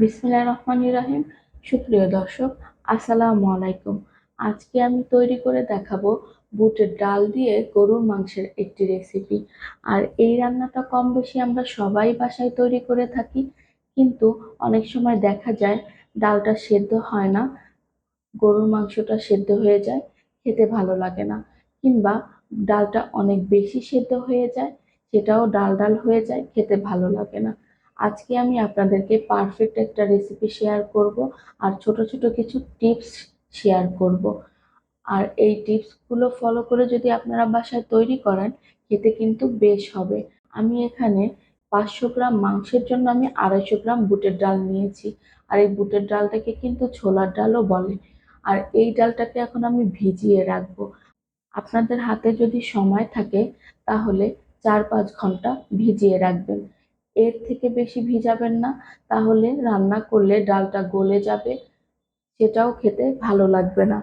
বিসমিল্লাহির রহমানির রহিম। সুপ্রিয় দর্শক, আসসালামু আলাইকুম। আজকে আমি তৈরি করে দেখাবো বুটের ডাল দিয়ে গরুর মাংসের একটি রেসিপি আর এই রান্নাটা কম বেশি আমরা সবাই বাসায় তৈরি করে থাকি, কিন্তু অনেক সময় দেখা যায় ডালটা সেদ্ধ হয় না, গরুর মাংসটা সেদ্ধ হয়ে যায়, খেতে ভালো লাগে না। কিংবা ডালটা অনেক বেশি সেদ্ধ হয়ে যায়, সেটাও ডাল ডাল হয়ে যায়, খেতে ভালো লাগে না। আজকে আমি আপনাদেরকে পারফেক্ট একটা রেসিপি শেয়ার করব আর ছোট ছোট কিছু টিপস শেয়ার করব। আর এই টিপসগুলো ফলো করে যদি আপনারা বাসায় তৈরি করেন, খেতে কিন্তু বেশ হবে। আমি এখানে পাঁচশো গ্রাম মাংসের জন্য আমি আড়াইশো গ্রাম বুটের ডাল নিয়েছি। আর এই বুটের ডালটাকে কিন্তু ছোলার ডালও বলে। আর এই ডালটাকে এখন আমি ভিজিয়ে রাখব। আপনাদের হাতে যদি সময় থাকে, তাহলে চার পাঁচ ঘণ্টা ভিজিয়ে রাখবেন। এর থেকে বেশি ভিজাবেন না, তাহলে রান্না করলে ডালটা গলে যাবে, সেটাও খেতে ভালো লাগবে না।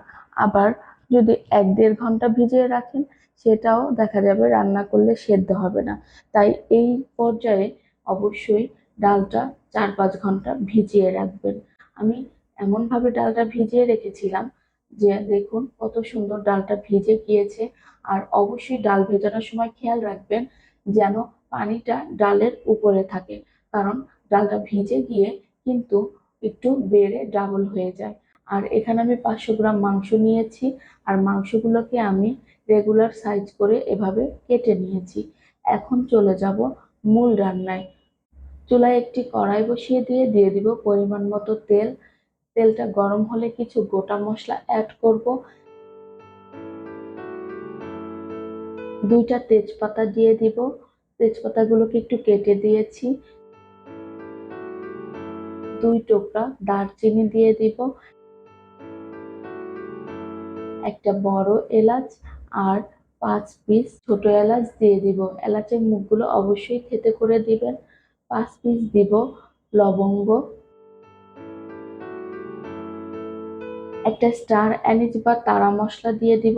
আবার যদি এক দেড় ঘণ্টা ভিজিয়ে রাখেন, সেটাও দেখা যাবে রান্না করলে সেদ্ধ হবে না। তাই এই পর্যায়ে অবশ্যই ডালটা চার পাঁচ ঘণ্টা ভিজিয়ে রাখবেন। আমি এমনভাবে ডালটা ভিজিয়ে রেখেছিলাম যে, দেখুন কত সুন্দর ডালটা ভিজে গিয়েছে। আর অবশ্যই ডাল ভেজানোর সময় খেয়াল রাখবেন যেন পানিটা ডালের উপরে থাকে, কারণ ডালটা ভিজে গিয়ে কিন্তু একটু বেড়ে ডাবল হয়ে যায়। আর এখানে আমি পাঁচশো গ্রাম মাংস নিয়েছি, আর মাংসগুলোকে আমি রেগুলার সাইজ করে এভাবে কেটে নিয়েছি। এখন চলে যাব মূল রান্নায়। চুলায় একটি কড়াই বসিয়ে দিয়ে দিয়ে দিব পরিমাণ মতো তেল। তেলটা গরম হলে কিছু গোটা মশলা অ্যাড করব। দুইটা তেজপাতা দিয়ে দিব। তেজপাতাগুলোকে একটু কেটে দিয়েছি। দুই টুকরা দারচিনি দিয়ে দিব। একটা বড় এলাচ আর পাঁচ পিস ছোট এলাচ দিয়ে দিব। এলাচের মুখগুলো অবশ্যই খেতে করে দিবেন। পাঁচ পিস দিব লবঙ্গ। একটা স্টার অ্যানিজ বা তারা মশলা দিয়ে দিব।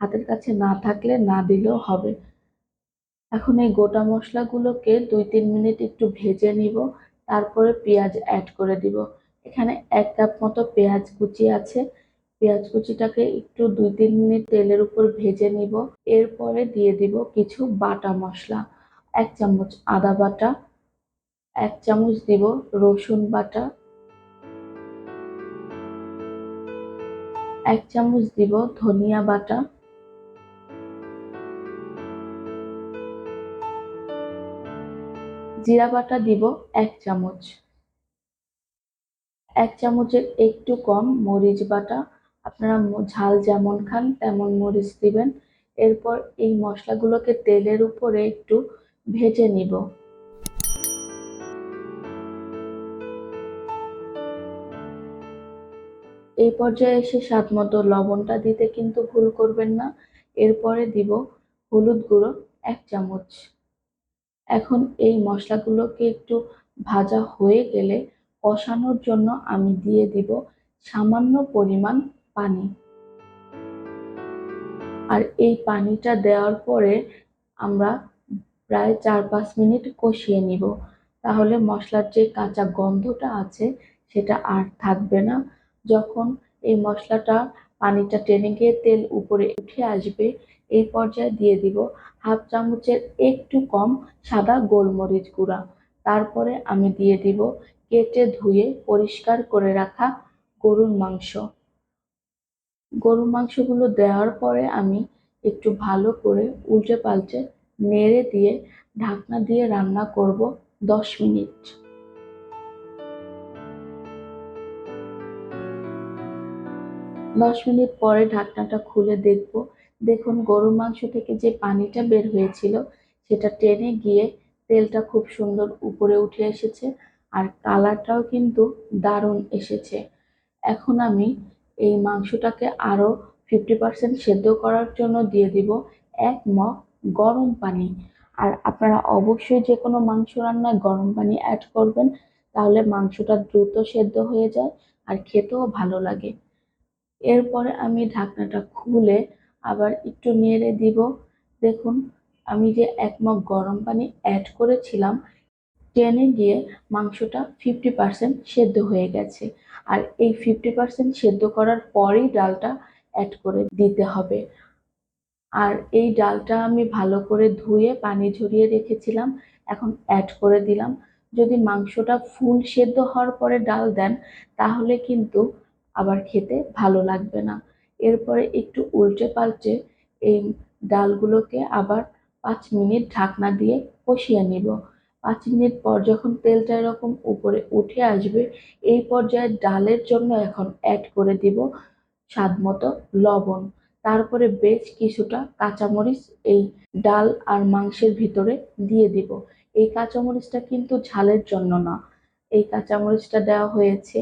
হাতের কাছে না থাকলে না দিলেও হবে। এখন এই গোটা মশলাগুলোকে দুই তিন মিনিট একটু ভেজে নিব, তারপরে পেঁয়াজ অ্যাড করে দিব। এখানে এক কাপ মতো পেঁয়াজ কুচি আছে। পেঁয়াজ কুচিটাকে একটু দুই তিন মিনিট তেলের উপর ভেজে নিব। এরপরে দিয়ে দিব কিছু বাটা মশলা। এক চামচ আদা বাটা, এক চামচ দিব রসুন বাটা, এক চামচ দিব ধনিয়া বাটা জিরা বাটা দিব এক চামচ। এক চামচের একটু কম মরিচ বাটা। আপনারা ঝাল যেমন খান তেমন মরিচ দিবেন। এরপর এই মশলাগুলোকে তেলের উপরে একটু ভেজে নিব। এই পর্যায়ে এসে স্বাদ মতো লবণটা দিতে কিন্তু ভুল করবেন না। এরপরে দিব হলুদ গুঁড়ো এক চামচ। এখন এই মশলাগুলোকে একটু ভাজা হয়ে গেলে কষানোর জন্য আমি দিয়ে দিব সামান্য পরিমাণ পানি। আর এই পানিটা দেওয়ার পরে আমরা প্রায় চার পাঁচ মিনিট কষিয়ে নিব। তাহলে মশলার যে কাঁচা গন্ধটা আছে সেটা আর থাকবে না। যখন এই মশলাটা পানিটা টেনে গিয়ে তেল উপরে উঠে আসবে এই পর্যায়ে দিয়ে দিব হাফ চামচের একটু কম সাদা গোলমরিচ গুঁড়া। তারপরে আমি দিয়ে দিব কেটে ধুয়ে পরিষ্কার করে রাখা গরুর মাংস। গরুর মাংসগুলো দেওয়ার পরে আমি একটু ভালো করে উল্টে পাল্টে নেড়ে দিয়ে ঢাকনা দিয়ে রান্না করব দশ মিনিট। দশ মিনিট পরে ঢাকনাটা খুলে দেখব দেখুন, গরুর মাংস থেকে যে পানিটা বের হয়েছিল, সেটা টেনে গিয়ে তেলটা খুব সুন্দর উপরে উঠে এসেছে আর কালারটাও কিন্তু দারুণ এসেছে। এখন আমি এই মাংসটাকে আরও ফিফটি পার্সেন্ট সেদ্ধ করার জন্য দিয়ে দিব এক মগ গরম পানি। আর আপনারা অবশ্যই যে কোনো মাংস রান্নায় গরম পানি অ্যাড করবেন, তাহলে মাংসটা দ্রুত সেদ্ধ হয়ে যায় আর খেতেও ভালো লাগে। এরপরে আমি ঢাকনাটা খুলে আবার একটু নেড়ে দিব। দেখুন, আমি যে এক মগ গরম পানি অ্যাড করেছিলাম টেনে গিয়ে মাংসটা ফিফটি পার্সেন্ট সেদ্ধ হয়ে গেছে। আর এই ফিফটি পার্সেন্ট সেদ্ধ করার পরেই ডালটা অ্যাড করে দিতে হবে। আর এই ডালটা আমি ভালো করে ধুয়ে পানি ঝরিয়ে রেখেছিলাম, এখন অ্যাড করে দিলাম। যদি মাংসটা ফুল সেদ্ধ হওয়ার পরে ডাল দেন, তাহলে কিন্তু আবার খেতে ভালো লাগবে না। এরপরে একটু উল্টে পাল্টে এই ডালগুলোকে আবার পাঁচ মিনিট ঢাকনা দিয়ে কষিয়ে নিব। পাঁচ মিনিট পর যখন তেলটা এরকম উপরে উঠে আসবে, এই পর্যায়ে ডালের জন্য এখন অ্যাড করে দিব স্বাদ মতো লবণ। তারপরে বেশ কিছুটা কাঁচামরিচ এই ডাল আর মাংসের ভিতরে দিয়ে দিব। এই কাঁচামরিচটা কিন্তু ঝালের জন্য না। এই কাঁচামরিচটা দেওয়া হয়েছে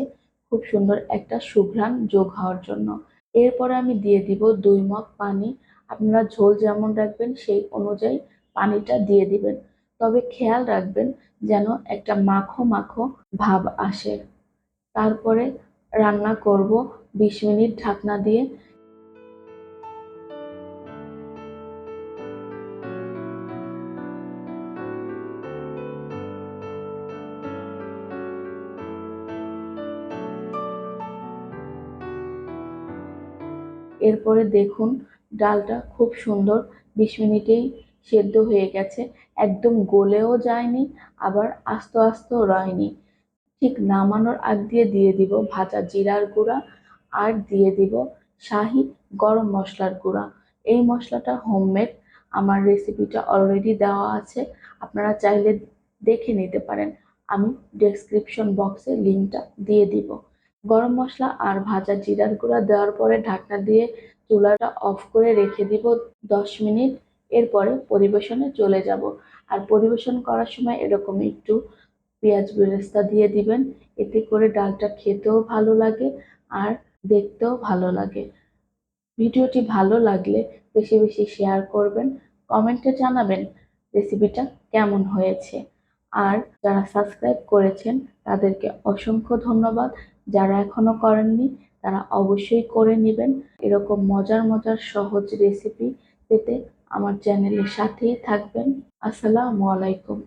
খুব সুন্দর একটা সুঘ্রাণ যোগ হওয়ার জন্য। এরপরে আমি দিয়ে দিব দুই মগ পানি। আপনারা ঝোল যেমন রাখবেন, সেই অনুযায়ী পানিটা দিয়ে দিবেন। তবে খেয়াল রাখবেন যেন একটা মাখো মাখো ভাব আসে। তারপরে রান্না করব বিশ মিনিট ঢাকনা দিয়ে। এরপরে দেখুন, ডালটা খুব সুন্দর, বিশ মিনিটেই সেদ্ধ হয়ে গেছে। একদম গলেও যায়নি, আবার আস্ত আস্ত রয়নি। ঠিক নামানোর আগ দিয়ে দিয়ে দিব ভাজা জিরার গুঁড়া আর দিয়ে দিব শাহি গরম মশলার গুঁড়া। এই মশলাটা হোমমেড, আমার রেসিপিটা অলরেডি দেওয়া আছে, আপনারা চাইলে দেখে নিতে পারেন। আমি ডেসক্রিপশন বক্সে লিঙ্কটা দিয়ে দিব। গরম মশলা আর ভাজা জিরার গুঁড়া দেওয়ার পরে ঢাকনা দিয়ে চুলাটা অফ করে রেখে দিব দশ মিনিট। এরপরে পরিবেশনে চলে যাব। আর পরিবেশন করার সময় এরকম একটু পেঁয়াজ বেরেস্তা দিয়ে দিবেন। এতে করে ডালটা খেতেও ভালো লাগে আর দেখতেও ভালো লাগে। ভিডিওটি ভালো লাগলে বেশি বেশি শেয়ার করবেন, কমেন্টে জানাবেন রেসিপিটা কেমন হয়েছে। আর যারা সাবস্ক্রাইব করেছেন তাদেরকে অসংখ্য ধন্যবাদ। যারা এখনও করেননি, তারা অবশ্যই করে নেবেন। এরকম মজার মজার, সহজ রেসিপি পেতে আমার চ্যানেলের সাথেই থাকবেন। আসসালামু আলাইকুম।